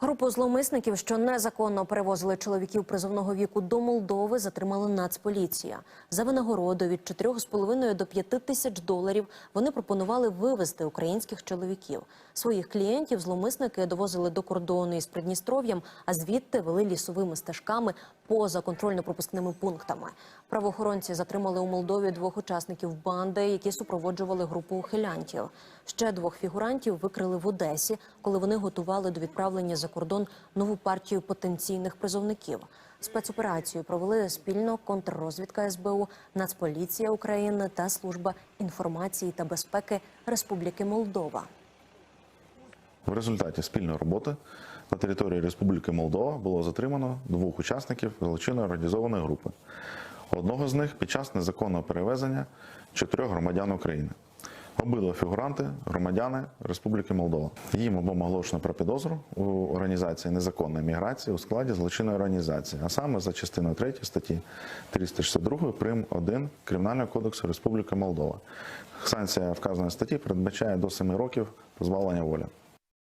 Групу зловмисників, що незаконно перевозили чоловіків призовного віку до Молдови, затримала Нацполіція. За винагороду від 4,5 до 5 тисяч доларів вони пропонували вивезти українських чоловіків. Своїх клієнтів зловмисники довозили до кордону із Придністров'ям, а звідти вели лісовими стежками поза контрольно-пропускними пунктами. Правоохоронці затримали у Молдові двох учасників банди, які супроводжували групу ухилянтів. Ще двох фігурантів викрили в Одесі, коли вони готували до відправлення за кордон нову партію потенційних призовників. Спецоперацію провели спільно контррозвідка СБУ, Нацполіція України та служба інформації та безпеки Республіки Молдова. В результаті спільної роботи на території Республіки Молдова було затримано двох учасників злочинно організованої групи. Одного з них під час незаконного перевезення чотирьох громадян України. Обидва фігуранти громадяни Республіки Молдова. Їм обом оголошено про підозру у організації незаконної міграції у складі злочинної організації, а саме за частиною 3 статті 362 прим. 1 Кримінального кодексу Республіки Молдова. Санкція вказаної статті передбачає до 7 років позбавлення волі.